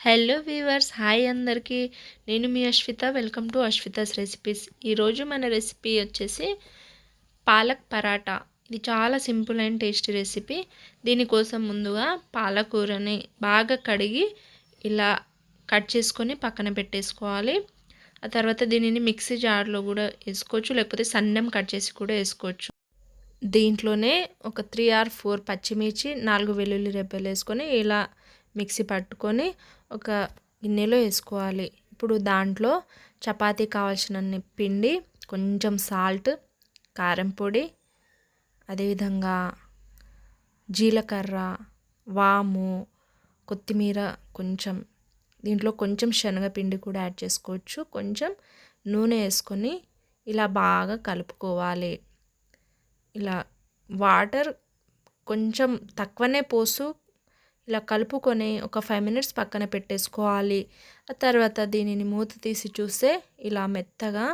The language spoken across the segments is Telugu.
హలో వీవర్స్ హాయ్ అందరికీ. నేను మీ Ashwitha. Welcome to Ashwitha's recipes. ఈరోజు మన రెసిపీ వచ్చేసి పాలక్ పరాటా. ఇది చాలా సింపుల్ అండ్ టేస్టీ రెసిపీ. దీనికోసం ముందుగా పాలకూరని బాగా కడిగి ఇలా కట్ చేసుకొని పక్కన పెట్టేసుకోవాలి. ఆ తర్వాత దీనిని మిక్సీ జార్లో కూడా వేసుకోవచ్చు లేకపోతే సన్నం కట్ చేసి కూడా వేసుకోవచ్చు. దీంట్లోనే ఒక త్రీ ఆర్ ఫోర్ పచ్చిమిర్చి నాలుగు వెల్లుల్లి రెబ్బలు వేసుకొని ఇలా మిక్సీ పట్టుకొని ఒక గిన్నెలో వేసుకోవాలి. ఇప్పుడు దాంట్లో చపాతీ కావాల్సిన పిండి కొంచెం సాల్ట్ కారం పొడి అదేవిధంగా జీలకర్ర వాము కొత్తిమీర కొంచెం దీంట్లో కొంచెం శనగపిండి కూడా యాడ్ చేసుకోవచ్చు. కొంచెం నూనె వేసుకొని ఇలా బాగా కలుపుకోవాలి. ఇలా వాటర్ కొంచెం తక్కువనే పోసు ఇలా కలుపుకొని ఒక ఫైవ్ మినిట్స్ పక్కన పెట్టేసుకోవాలి. ఆ తర్వాత దీనిని మూత తీసి చూస్తే ఇలా మెత్తగా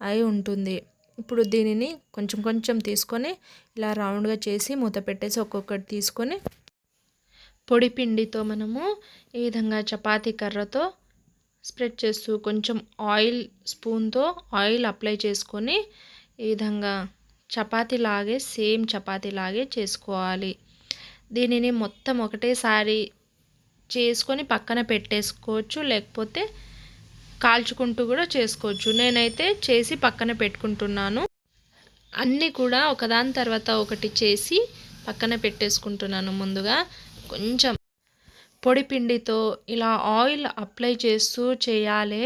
అయి ఉంటుంది. ఇప్పుడు దీనిని కొంచెం కొంచెం తీసుకొని ఇలా రౌండ్గా చేసి మూత పెట్టేసి ఒక్కొక్కటి తీసుకొని పొడి పిండితో మనము ఈ విధంగా చపాతీ కర్రతో స్ప్రెడ్ చేస్తూ కొంచెం ఆయిల్ స్పూన్తో ఆయిల్ అప్లై చేసుకొని ఈ విధంగా చపాతీలాగే సేమ్ చపాతీలాగే చేసుకోవాలి. దీనిని మొత్తం ఒకటేసారి చేసుకొని పక్కన పెట్టేసుకోవచ్చు లేకపోతే కాల్చుకుంటూ కూడా చేసుకోవచ్చు. నేనైతే చేసి పక్కన పెట్టుకుంటున్నాను. అన్నీ కూడా ఒకదాని తర్వాత ఒకటి చేసి పక్కన పెట్టేసుకుంటున్నాను ముందుగా. కొంచెం పొడి పిండితో ఇలా ఆయిల్ అప్లై చేస్తూ చేయాలి.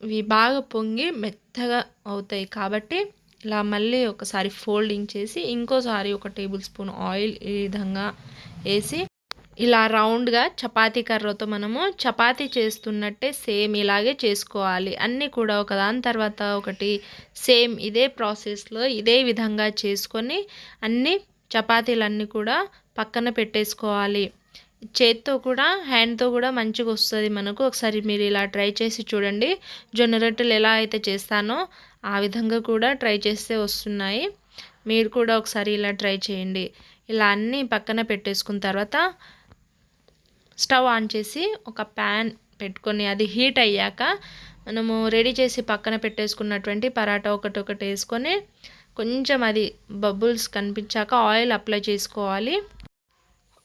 ఇవి బాగా పొంగి మెత్తగా అవుతాయి కాబట్టి ఇలా మళ్ళీ ఒకసారి ఫోల్డింగ్ చేసి ఇంకోసారి ఒక టేబుల్ స్పూన్ ఆయిల్ ఈ విధంగా వేసి ఇలా రౌండ్గా చపాతీ కర్రతో మనము చపాతీ చేస్తున్నట్టే సేమ్ ఇలాగే చేసుకోవాలి. అన్నీ కూడా ఒకదాని తర్వాత ఒకటి సేమ్ ఇదే ప్రాసెస్లో ఇదే విధంగా చేసుకొని అన్ని చపాతీలన్నీ కూడా పక్కన పెట్టేసుకోవాలి. చేత్తో కూడా హ్యాండ్తో కూడా మంచిగా వస్తుంది మనకు. ఒకసారి మీరు ఇలా ట్రై చేసి చూడండి. జొన్న రొట్టెలు ఎలా అయితే చేస్తానో ఆ విధంగా కూడా ట్రై చేస్తే వస్తున్నాయి. మీరు కూడా ఒకసారి ఇలా ట్రై చేయండి. ఇలా అన్నీ పక్కన పెట్టేసుకున్న తర్వాత స్టవ్ ఆన్ చేసి ఒక ప్యాన్ పెట్టుకొని అది హీట్ అయ్యాక మనము రెడీ చేసి పక్కన పెట్టేసుకున్నటువంటి పరాటా ఒకటి ఒకటి వేసుకొని కొంచెం అది బబుల్స్ కనిపించాక ఆయిల్ అప్లై చేసుకోవాలి.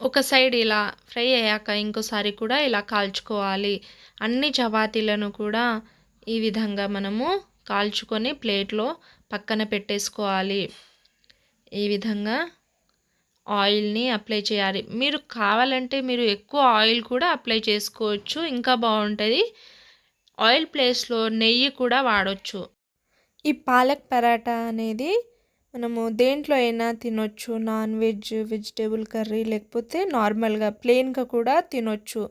ఒక సైడ్ ఇలా ఫ్రై అయ్యాక ఇంకోసారి కూడా ఇలా కాల్చుకోవాలి. అన్ని చపాతీలను కూడా ఈ విధంగా మనము కాల్చుకొని ప్లేట్లో పక్కన పెట్టేసుకోవాలి. ఈ విధంగా ఆయిల్ని అప్లై చేయాలి. మీరు కావాలంటే మీరు ఎక్కువ ఆయిల్ కూడా అప్లై చేసుకోవచ్చు. ఇంకా బాగుంటుంది. ఆయిల్ ప్లేస్లో నెయ్యి కూడా వాడచ్చు. ఈ పాలక్ పరాటా అనేది మనము దేంట్లో అయినా తినొచ్చు. నాన్ వెజ్ వెజిటేబుల్ కర్రీ లేకపోతే నార్మల్గా ప్లెయిన్గా కూడా తినొచ్చు.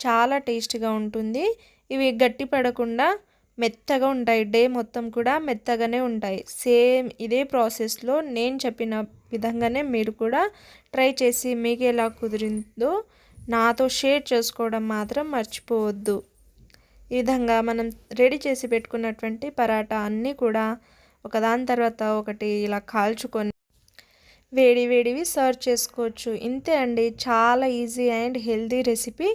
చాలా టేస్ట్గా ఉంటుంది. ఇవి గట్టి పడకుండా మెత్తగా ఉంటాయి. డే మొత్తం కూడా మెత్తగానే ఉంటాయి. సేమ్ ఇదే ప్రాసెస్లో నేను చెప్పిన విధంగానే మీరు కూడా ట్రై చేసి మీకు ఎలా కుదిరిందో నాతో షేర్ చేసుకోవడం మాత్రం మర్చిపోవద్దు. ఈ విధంగా మనం రెడీ చేసి పెట్టుకున్నటువంటి పరాటా అన్నీ కూడా ఒకదాని తర్వాత ఒకటి ఇలా కాల్చుకొని వేడి వేడివి సర్వ్ చేసుకోవచ్చు. ఇంతే అండి. చాలా easy and healthy recipe.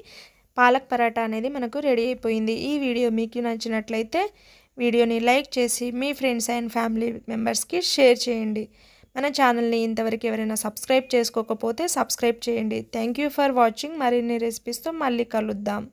Palak paratha అనేది మనకు రెడీ అయిపోయింది. ఈ వీడియో మీకు నచ్చినట్లయితే వీడియోని లైక్ చేసి మీ ఫ్రెండ్స్ అండ్ ఫ్యామిలీ మెంబర్స్కి షేర్ చేయండి. మన ఛానల్ని ఇంతవరకు ఎవరైనా సబ్స్క్రైబ్ చేసుకోకపోతే సబ్స్క్రైబ్ చేయండి. Thank you for watching. మరిన్ని రెసిపీస్తో మళ్ళీ కలుద్దాం.